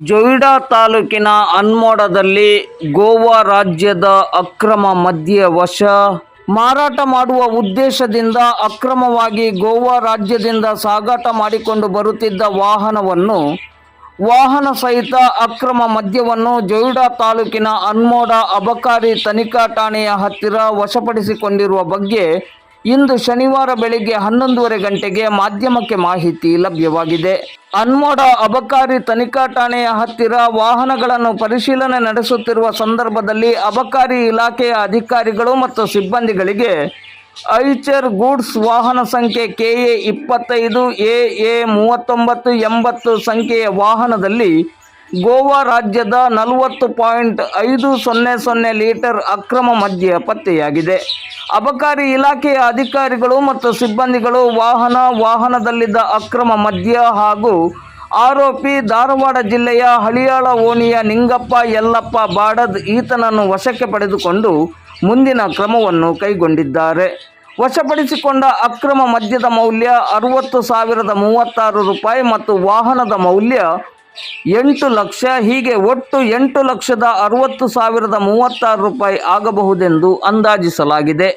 ಜೊಯ್ಡಾ ತಾಲೂಕಿನ ಅನ್ಮೋಡದಲ್ಲಿ ಗೋವಾ ರಾಜ್ಯದ ಅಕ್ರಮ ಮದ್ಯ ವಶ. ಮಾರಾಟ ಮಾಡುವ ಉದ್ದೇಶದಿಂದ ಅಕ್ರಮವಾಗಿ ಗೋವಾ ರಾಜ್ಯದಿಂದ ಸಾಗಾಟ ಮಾಡಿಕೊಂಡು ಬರುತ್ತಿದ್ದ ವಾಹನವನ್ನು, ವಾಹನ ಸಹಿತ ಅಕ್ರಮ ಮದ್ಯವನ್ನು ಜೊಯ್ಡಾ ತಾಲೂಕಿನ ಅನ್ಮೋಡ ಅಬಕಾರಿ ತನಿಖಾ ಠಾಣೆಯ ಹತ್ತಿರ ವಶಪಡಿಸಿಕೊಂಡಿರುವ ಬಗ್ಗೆ ಇಂದು ಶನಿವಾರ ಬೆಳಿಗ್ಗೆ ಹನ್ನೊಂದೂವರೆ ಗಂಟೆಗೆ ಮಾಧ್ಯಮಕ್ಕೆ ಮಾಹಿತಿ ಲಭ್ಯವಾಗಿದೆ. ಅನ್ಮೋಡ ಅಬಕಾರಿ ತನಿಖಾ ಠಾಣೆಯ ಹತ್ತಿರ ವಾಹನಗಳನ್ನು ಪರಿಶೀಲನೆ ನಡೆಸುತ್ತಿರುವ ಸಂದರ್ಭದಲ್ಲಿ ಅಬಕಾರಿ ಇಲಾಖೆಯ ಅಧಿಕಾರಿಗಳು ಮತ್ತು ಸಿಬ್ಬಂದಿಗಳಿಗೆ ಐಚರ್ ಗೂಡ್ಸ್ ವಾಹನ ಸಂಖ್ಯೆ ಕೆಎ ಇಪ್ಪತ್ತೈದು ಎ ಎ ಮೂವತ್ತೊಂಬತ್ತು, ಎಂಬತ್ತು ಸಂಖ್ಯೆಯ ವಾಹನದಲ್ಲಿ ಗೋವಾ ರಾಜ್ಯದ ನಲವತ್ತು ಪಾಯಿಂಟ್ ಐದು ಸೊನ್ನೆ ಸೊನ್ನೆ ಲೀಟರ್ ಅಕ್ರಮ ಮದ್ಯ ಪತ್ತೆಯಾಗಿದೆ. ಅಬಕಾರಿ ಇಲಾಖೆಯ ಅಧಿಕಾರಿಗಳು ಮತ್ತು ಸಿಬ್ಬಂದಿಗಳು ವಾಹನ, ವಾಹನದಲ್ಲಿದ್ದ ಅಕ್ರಮ ಮದ್ಯ ಹಾಗೂ ಆರೋಪಿ ಧಾರವಾಡ ಜಿಲ್ಲೆಯ ಹಳಿಯಾಳ ಓಣಿಯ ನಿಂಗಪ್ಪ ಯಲ್ಲಪ್ಪ ಬಾಡದ್ ಈತನನ್ನು ವಶಕ್ಕೆ ಪಡೆದುಕೊಂಡು ಮುಂದಿನ ಕ್ರಮವನ್ನು ಕೈಗೊಂಡಿದ್ದಾರೆ. ವಶಪಡಿಸಿಕೊಂಡ ಅಕ್ರಮ ಮದ್ಯದ ಮೌಲ್ಯ ಅರುವತ್ತು ಸಾವಿರದ ಮೂವತ್ತಾರು ರೂಪಾಯಿ ಮತ್ತು ವಾಹನದ ಮೌಲ್ಯ ಎಂಟು ಲಕ್ಷ ಹೀಗೆ ಒಟ್ಟು ಎಂಟು ಲಕ್ಷದ ಅರವತ್ತು ಸಾವಿರದ ಮೂವತ್ತಾರು ರೂಪಾಯಿ ಆಗಬಹುದೆಂದು ಅಂದಾಜಿಸಲಾಗಿದೆ.